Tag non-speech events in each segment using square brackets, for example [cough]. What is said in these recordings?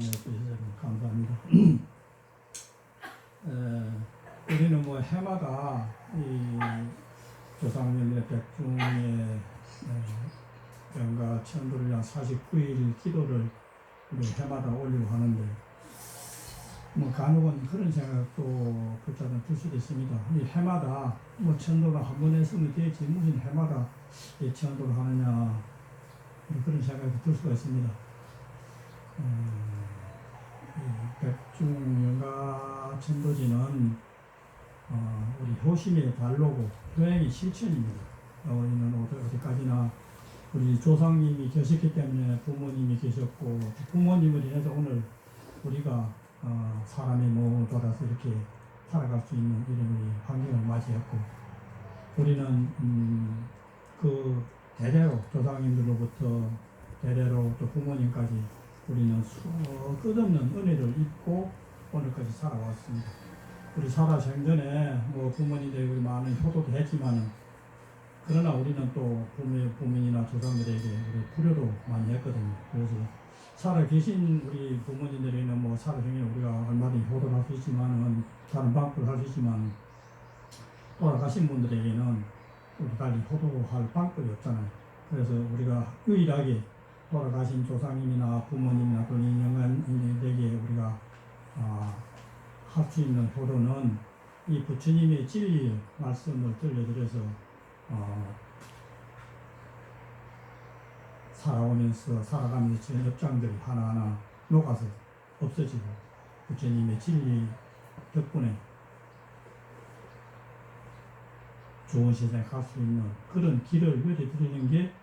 주셔서 감사합니다. [clears throat] 에, 우리는 뭐 해마다 이 조상님의 백중의 에, 연가 천도를 위한 49일 기도를 해마다 올리고 하는데 뭐 간혹은 그런 생각도 붙잡아 들 수도 있습니다. 이 해마다 뭐 천도를 한 번 했으면 되지 무슨 해마다 이 천도를 하느냐 뭐 그런 생각이 들 수가 있습니다. 이 백중연가 천도지는 어, 우리 효심의 발로고 효행의 실천입니다. 어, 우리는 어디- 어디까지나 우리 조상님이 계셨기 때문에 부모님이 계셨고 부모님을 인해서 오늘 우리가 어, 사람의 몸을 받아서 이렇게 살아갈 수 있는 이런 환경을 맞이했고 우리는 음, 그 대대로 조상님들로부터 대대로 또 부모님까지 우리는 수, 끝없는 은혜를 입고 오늘까지 살아왔습니다. 우리 살아 생전에 뭐 부모님들이 우리 많은 효도도 했지만은 그러나 우리는 또 부모, 부모님이나 조상들에게 우리 불효도 많이 했거든요. 그래서 살아 계신 우리 부모님들에게는 뭐 살아 생전 우리가 얼마든지 효도를 할 수 있지만은 다른 방법을 할 수 있지만 돌아가신 분들에게는 우리 달리 효도할 방법이 없잖아요. 그래서 우리가 유일하게 돌아가신 조상님이나 부모님이나 또는 인연에게 우리가 아, 할수 있는 효도는 이 부처님의 진리 말씀을 들려드려서 어, 살아오면서 살아가면서 지은 업장들이 하나하나 녹아서 없어지고 부처님의 진리 덕분에 좋은 세상에 갈 수 있는 그런 길을 열어드리는 게 어,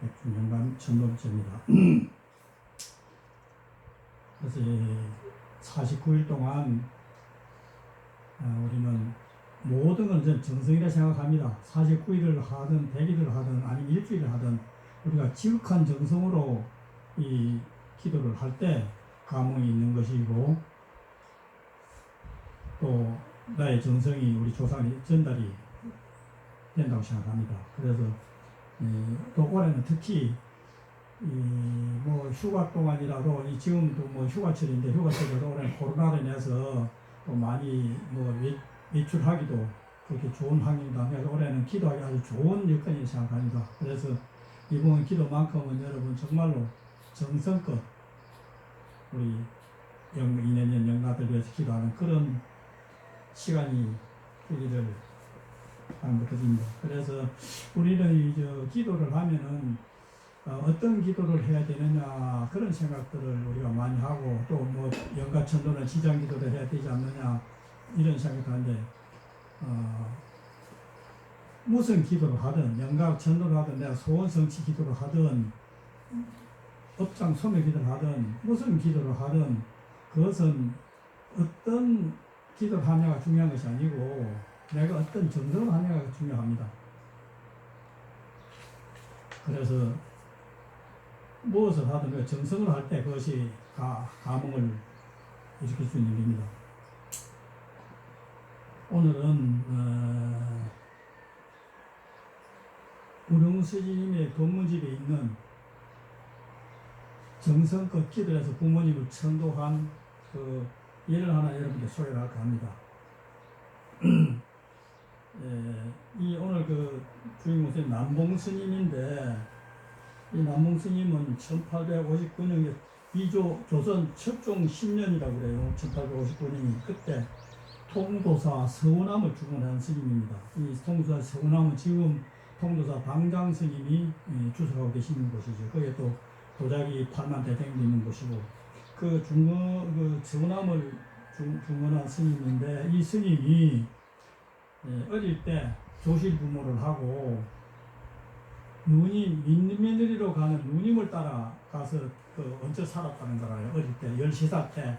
백중연간 천도제입니다. [clears throat] 그래서 49일 동안 어, 우리는 모든 건전 정성이라 생각합니다. 49일을 하든 100일을 하든 아니면 일주일을 하든 우리가 지극한 정성으로 이 기도를 할 때 감흥이 있는 것이고 또 나의 정성이 우리 조상이 전달이 된다고 생각합니다. 그래서 이, 또 올해는 특히 이뭐 휴가 동안이라도 이 지금도 뭐 휴가철인데 휴가철에도 올해 코로나로 인해서 또 많이 뭐 외, 외출하기도 그렇게 좋은 환경이다. 그래서 올해는 기도하기 아주 좋은 여건이라고 생각합니다. 그래서 이번 기도만큼은 여러분 정말로 정성껏 우리 영, 이내년 영가들 위해서 기도하는 그런 시간이 되기를 바랍니다. 그래서 우리는 이저 기도를 하면은 어, 어떤 기도를 해야 되느냐 그런 생각들을 우리가 많이 하고 또 뭐 영가 천도는 지장 기도를 해야 되지 않느냐 이런 생각도 하는데 어, 무슨 기도를 하든 영가 천도를 하든 내가 소원 성취 기도를 하든 업장 소멸 기도를 하든 무슨 기도를 하든 그것은 어떤 기도를 하냐가 중요한 것이 아니고 내가 어떤 정성을 하냐가 중요합니다. 그래서 무엇을 하든 그 정성을 할 때 그것이 가, 감흥을 일으킬 수 있는 일입니다. 오늘은 어, 우릉 스님의 법문집에 있는 정성껏 기도해서 부모님을 천도한 그 예를 하나 여러분께 소개를 할까 합니다. 예, 이 오늘 그 주인공 스님 남봉 스님인데 이 남봉 스님은 1859년에 이조 조선 첩종 10년이라고 그래요. 1859년이 그때 통도사 서원암을 주관한 스님입니다. 이 통도사 서원암은 지금 통도사 방장 스님이 예, 주석하고 계시는 곳이죠. 거기에 또 도자기 8만 대생도 있는 곳이고 그 중거 그 중, 중원한 스님인데 이 스님이 예, 어릴 때 조실 부모를 하고 누님 민며느리로 가는 누님을 따라 가서 그 얹혀 살았다는 거라요. 어릴 때 13살 때.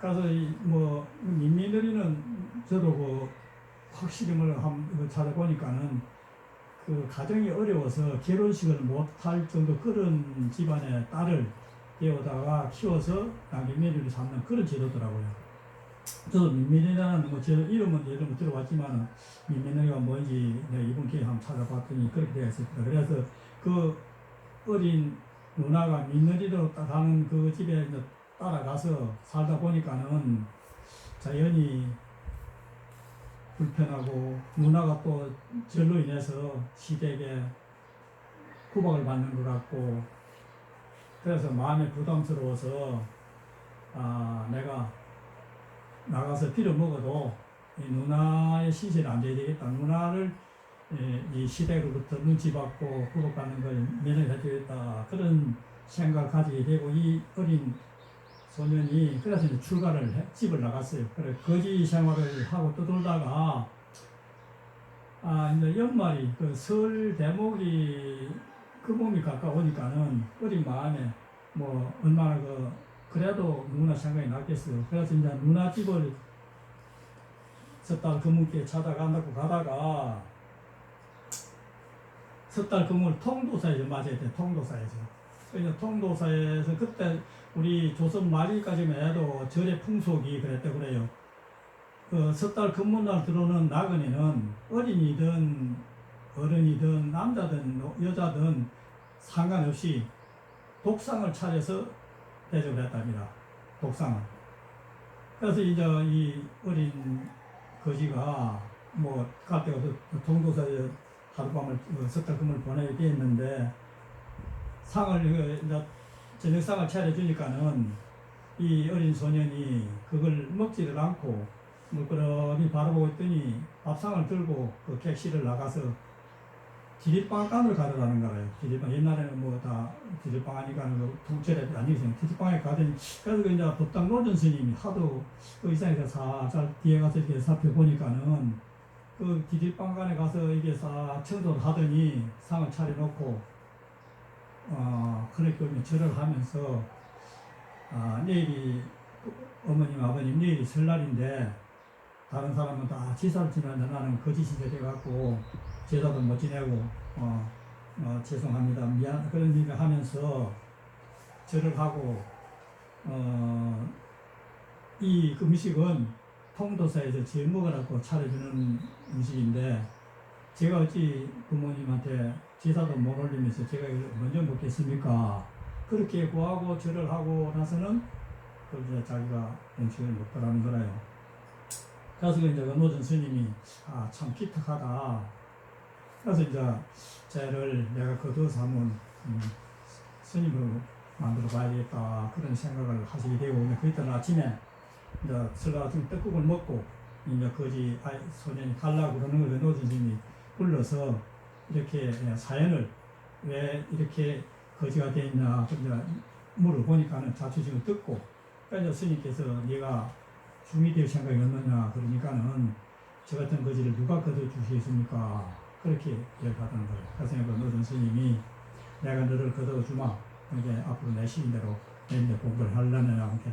가서 이뭐 민며느리는 저도 그 확실임을 한번 찾아보니까는 그 가정이 어려워서 결혼식을 못할 정도 그런 집안의 딸을 데워다가 키워서 민며느리를 삼는 그런 제도더라고요. 저도 민민이라는 뭐 제 이름은 예를 들어봤지만 민민이가 뭔지 내가 이번 기회에 한번 찾아봤더니 그렇게 되어 있습니다. 그래서 그 어린 누나가 민느리로 가는 그 집에 이제 따라가서 살다 보니까는 자연히 불편하고 누나가 또 절로 인해서 시댁에 구박을 받는 것 같고 그래서 마음이 부담스러워서 아 내가 나가서 빌어 먹어도 이 누나의 시세를 안 돼야 되겠다 누나를 예, 이 시댁으로부터 눈치 받고 구박받는 걸 면해야 되겠다 그런 생각을 가지게 되고 이 어린 소년이 그래서 이제 출가를 해, 집을 나갔어요. 그래 거지 생활을 하고 떠돌다가 아 이제 연말이 그 설 대목이 그 몸이 가까우니까는 어린 마음에 뭐 얼마나 그 그래도 누나 생각이 났겠어요. 그래서 이제 누나 집을 섣달 금문께 찾아간다고 가다가 섣달 금문 통도사에서 맞아야 돼. 통도사에서. 그래서 통도사에서 그때 우리 조선 말기까지만 해도 절의 풍속이 그랬다 그래요. 그 섣달 금문날 들어오는 나그네는 어린이든 어른이든 남자든 여자든 상관없이 독상을 차려서 대접을 했답니다. 독상을. 그래서 이제 이 어린 거지가 뭐 갈 데가 없어 통도사에 하룻밤을 어, 섣달 금을 보내게 됐는데 상을 그 이제 저녁상을 차려주니까는 이 어린 소년이 그걸 먹지를 않고 물끄러미 바라보고 있더니 밥상을 들고 그 객실을 나가서 디립방간을 가더라는 거예요. 디립방 옛날에는 뭐다 하니까 그 통째로 아니죠. 디립방에 가더니 그래서 그 이제 법당 노전 스님이 하도 그 의상에서 살살 뒤에 가서 이렇게 살펴보니까는 그 디립방간에 가서 이게 싹 청소를 하더니 상을 차려놓고 어, 그렇게 하면 절을 하면서 아, 내일이 어머님 아버님 내일이 설날인데 다른 사람은 다 제사를 지내는데 나는 거짓이 돼갖고 제사도 못 지내고 어, 어, 죄송합니다 미안 그런 얘기 하면서 절을 하고 어, 이 음식은 통도사에서 제일 먹으라고 차려주는 음식인데 제가 어찌 부모님한테 제사도 못 올리면서 제가 먼저 먹겠습니까? 그렇게 구하고 절을 하고 나서는 그 이제 자기가 음식을 먹더라는 거라요. 그래서 이제 그 노전 스님이 아 참 기특하다. 그래서 이제 쟤를 내가 거두어서 한번 음, 스님으로 만들어 봐야겠다 그런 생각을 하시게 되고 그 이튿날 아침에 이제 설가 같은 떡국을 먹고 이제 거지 아이 소년이 가려고 그러는 거를 노전 스님이 불러서 이렇게 사연을 왜 이렇게 거지가 좀 이제 물어보니까는 자초지을 듣고 그래서 스님께서 네가 중이 될 생각이 없느냐 그러니까는 저 같은 거지를 누가 거둬 주시겠습니까 그렇게 얘기하던 거예요. 그래서 그 노전 스님이 내가 너를 거둬 주마. 이게 앞으로 내 시인대로 내인데 공부를 하려면 이렇게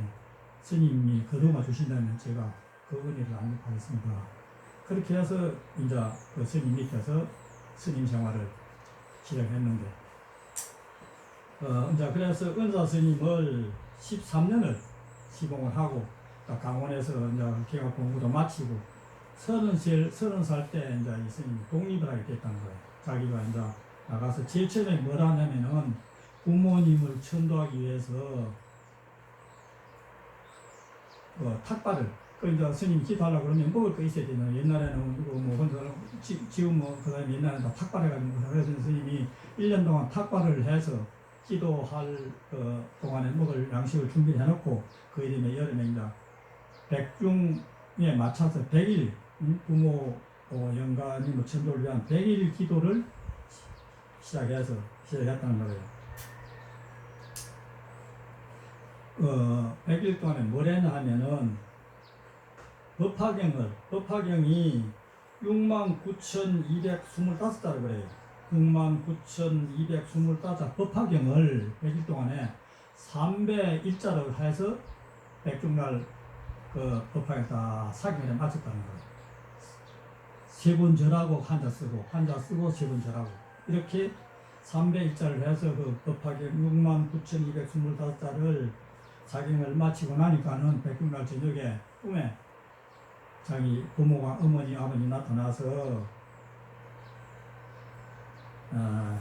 스님이 거둬마 주신다면 제가 그 은혜를 안갚하겠습니다. 그렇게 해서 이제 그 스님 밑에서 스님 생활을 시작했는데, 어, 이제 그래서 은사 스님을 13년을 시봉을 하고, 딱 강원에서 이제 개학 공부도 마치고, 서른 살, 서른 살 때 이제 이 스님이 독립을 하게 됐다는 거예요. 자기가 이제 나가서 제일 처음에 뭘 하냐면은 부모님을 천도하기 위해서 어, 탁발을 그 이제 스님 기도하려고 그러면 먹을 거 있어야 되나 옛날에는 그뭐 혼자 지- 지금 뭐 그 다음에 옛날에는 다 탁발해가지고 그래서 스님이 1년 동안 탁발을 해서 기도할 그 동안에 먹을 양식을 준비해 놓고 그 이름에 여름에 이제 백중에 맞춰서 100일 음, 부모 어, 영가님을 천도를 위한 100일 기도를 시작해서 시작했다는 거예요. 어, 100일 동안에 뭘 했냐 하면은 법화경을 법화경이 69,225자를 그래요. 69,225자 법화경을 100일 동안에 301자를 해서 백중날 그 법화경 다 사경에 마쳤다는 거예요. 세번 절하고 한자 쓰고 한자 쓰고 세번 절하고 이렇게 301자를 해서 그 법화경 69,225자를 사경을 마치고 나니까는 백중날 저녁에 꿈에 자기 부모가 어머니 아버지 나타나서 어,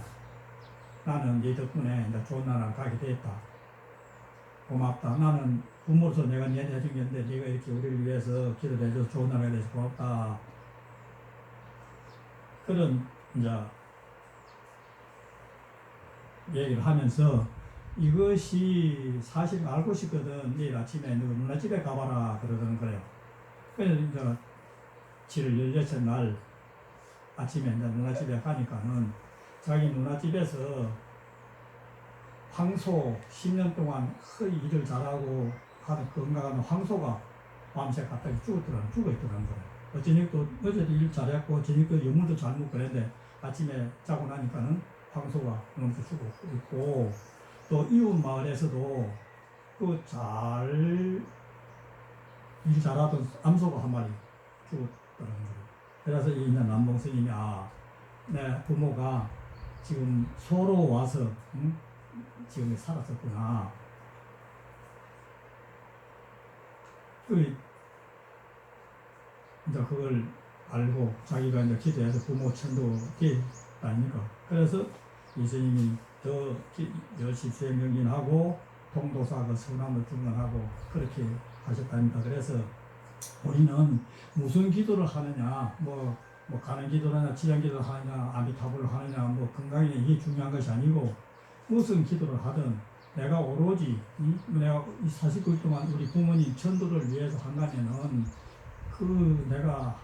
나는 네 덕분에 이제 좋은 나라를 가게 됐다. 고맙다. 나는 부모로서 내가 니한테 해준 게 있는데 네가 이렇게 우리를 위해서 기도를 해줘서 좋은 나라가 돼서 고맙다. 그런 이제 얘기를 하면서 이것이 사실 알고 싶거든. 내일 아침에 너 누나 집에 가봐라 그러는 거예요. 그래서 이제 7월 16일 날 아침에 이제 누나 집에 가니까는 자기 누나 집에서 황소 10년 동안 거의 일을 잘하고 하는 건강한 황소가 밤새 갑자기 죽었더라, 죽어 있더라는 거예요. 어, 저녁도, 어제도 일 잘했고, 저녁도 영물도 잘 먹고 그랬는데, 아침에 자고 나니까는 황소가 넘쳐 죽고 있고, 또 이웃 마을에서도 그 잘, 일 잘하던 암소가 한 마리 죽었더라는 거예요. 그래서 이 있는 남봉 스님이, 아, 내 부모가 지금 소로 와서, 응? 지금 살았었구나. 그, 이제 그걸 알고 자기가 이제 기도해서 부모 천도 아닙니까? 그래서 이 스님이 더 기- 열심히 수행명진하고 동도사 그 성남을 중간하고 그렇게 하셨답니다. 그래서 우리는 무슨 기도를 하느냐, 뭐, 뭐 가는 기도를 하냐, 지장 기도를 하느냐, 아미타불을 하느냐, 뭐 건강이냐 이게 중요한 것이 아니고 무슨 기도를 하든 내가 오로지 이, 내가 이 49일 동안 우리 부모님 천도를 위해서 한다면은 그 내가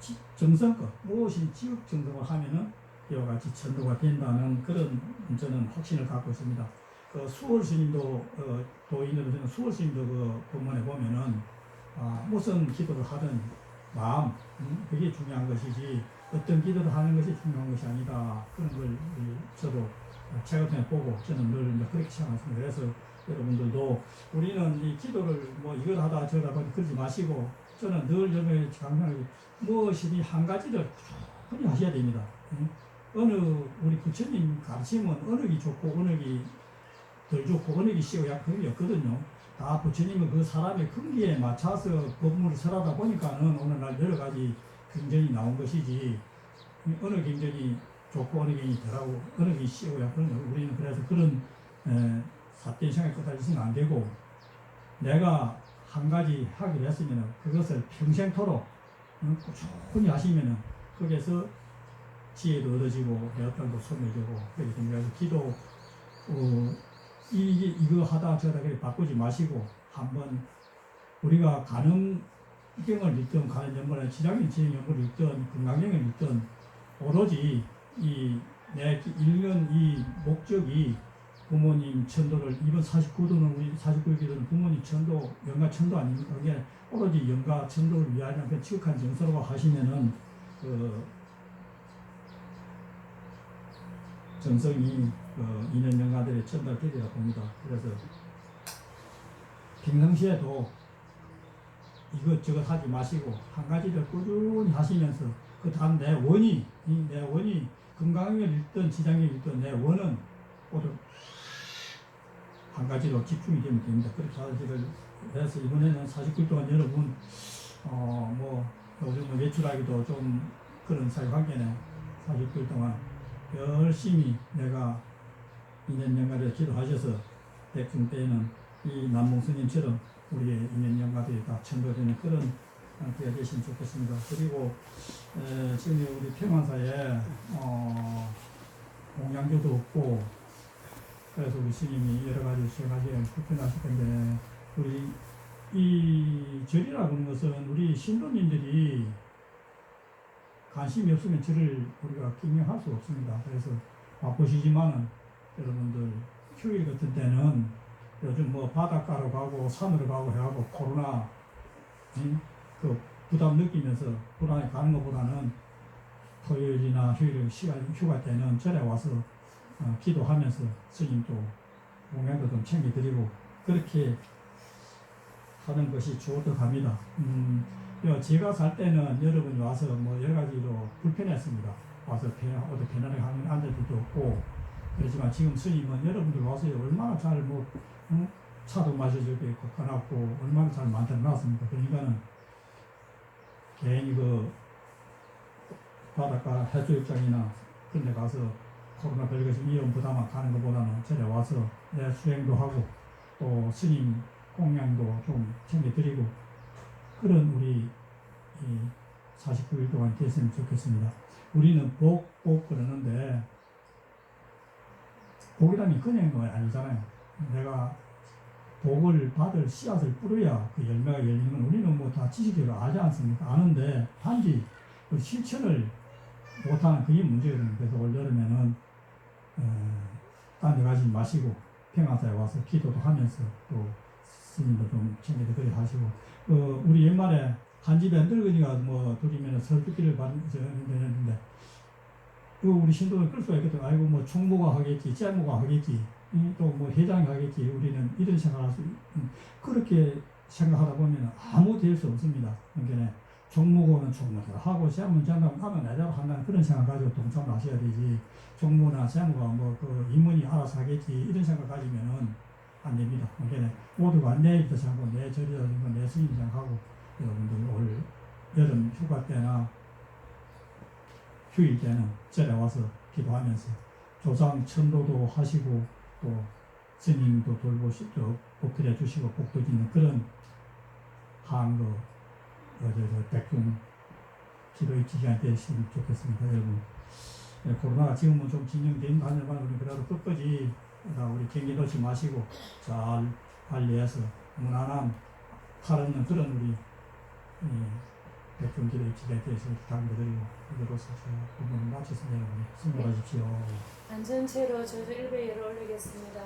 지- 정성껏 무엇이 지극 정성을 하면은 이와 같이 천도가 된다는 그런 저는 확신을 갖고 있습니다. 그 수월 스님도 어, 도인으로 저는 수월 스님도 그 본문에 보면은 아, 무슨 기도를 하든 마음 음, 그게 중요한 것이지 어떤 기도를 하는 것이 중요한 것이 아니다 그런 걸 이, 저도 책을 통해 보고 저는 늘 그렇게 생각했습니다. 그래서 여러분들도 우리는 이 기도를 뭐 이걸 하다 저러다 그러지 마시고 저는 늘 여러분의 강조하는 무엇이든 한 가지를 꾸준히 하셔야 됩니다. 응? 어느 우리 부처님 가르침은 어느 게 좋고 어느 게 덜 좋고 어느 게 쉬고 약 그런 게 없거든요. 다 부처님은 그 사람의 근기에 맞춰서 법문을 설하다 보니까는 오늘날 여러 가지 경전이 나온 것이지 어느 경전이 좋고 어느 경이 덜하고 어느 게 쉬고 약 그런 거 우리는 그래서 그런 에, 삿된 생각이 끝까지 있으면 안 되고 내가 한 가지 하기로 했으면 그것을 평생토록 응, 꾸준히 하시면은 거기에서 지혜도 얻어지고 배웠던도 소멸되고 그렇게 됩니다. 기도 어, 이게 이거 하다 저다 그래 바꾸지 마시고 한번 우리가 가능경을 읽든 가는 연문에 지장인 진행 연문을 읽든 건강경을 읽든 오로지 이내 읽는 이 목적이 부모님 천도를 이번 49도는 우리 49기도는 부모님 천도 영가 천도 아닙니까? 그게 오로지 영가 천도를 위하여 그 지극한 정서로 하시면은 그 정성이 그 인연 영가들의 전달되리라 봅니다. 그래서 평상시에도 이것저것 하지 마시고 한 가지를 꾸준히 하시면서 그 다음 내 원이 이내 원이 건강을 잃든 지장을 잃든 내 원은 오늘 한 가지로 집중이 되면 됩니다. 그렇게 하기를 해서 이번에는 49일 동안 여러분 어 뭐 요즘 뭐 외출하기도 좀 그런 사회 관계네 49일 동안 열심히 내가 2년 연가를 기도하셔서 대충 때에는 이 남몽 스님처럼 우리의 2년 연가들이 다 천도되는 그런 기가 되시면 좋겠습니다. 그리고 에, 지금 우리 평안사에 어, 공양교도 없고 그래서 우리 스님이 여러 가지 생각이 불편하실 텐데 우리 이 절이라고 하는 것은 우리 신도님들이 관심이 없으면 절을 우리가 경영할 수 없습니다. 그래서 바쁘시지만은 여러분들 휴일 같은 때는 요즘 뭐 바닷가로 가고 산으로 가고 해가고 코로나 응? 그 부담 느끼면서 불안에 가는 것보다는 토요일이나 휴일 시간 휴가 때는 절에 와서 어, 기도하면서 스님도 공양도 좀 챙겨드리고 그렇게 하는 것이 좋을 듯 합니다. 음, 요 제가 살 때는 여러분이 와서 뭐 여러 가지로 불편했습니다. 와서 편, 어디 편안하게 하는 앉을 수도 없고 그렇지만 지금 스님은 여러분들 와서 얼마나 잘뭐 응? 차도 마셔주고 있고 꺼놨고 얼마나 잘 만들어 놨습니까? 그러니까는 괜히 그 바닷가 해수욕장이나 그런 데 가서 코로나 걸려서 이혼 부담만 가는 것보다는 저래 와서 내 수행도 하고 또 스님 공양도 좀 챙겨드리고 그런 우리 이 49일 동안 됐으면 좋겠습니다. 우리는 복, 복 그러는데 복이라니 그냥 거 아니잖아요. 내가 복을 받을 씨앗을 뿌려야 그 열매가 열리는 건 우리는 뭐 다 지식적으로 알지 않습니까? 아는데 단지 그 실천을 못하는 그게 문제거든요. 그래서 올 여름에는 어, 딴 데 가지 마시고 평화사에 와서 기도도 하면서 또 스님도 좀 그래 하시고 어, 우리 옛말에 한 집에 늙은이가 뭐 둘이면 설득기를 받는데 그 우리 신도를 끌 수가 있거든. 아이고 뭐 총무가 하겠지, 째무가 하겠지, 또 뭐 회장이 하겠지. 우리는 이런 생각할 수 음, 그렇게 생각하다 보면 아무 될수 없습니다. 그러니 까 종무고는 종무대로 하고 세무는 장관 하면 내대로 한다는 그런 생각 가지고 동참하셔야 되지. 종무나 세무가 뭐그 임원이 알아서 하겠지 이런 생각 가지면은 안 됩니다. 그러니까 모두가 내 입도 생각하고 내 절이다 내 스님 생각하고 여러분들 올 여름 휴가 때나 휴일 때는 절에 와서 기도하면서 조상 천도도 하시고 또 스님도 돌보시고 복드려 주시고 복도 짓는 그런 한거 어 저저 백중 기도의 기간이 되시면 좋겠습니다 여러분. 예, 코로나가 지금은 좀 진정된 반여만 우리 그래도 끝까지 다 우리 경기 놓지 마시고 잘 관리해서 무난한 팔 없는 그런 우리 이 백중 기도의 기간에 대해서 당부드리고 제가 부분을 마치겠습니다 여러분. 승리하십시오. 안전체로 저주 1배율을 올리겠습니다.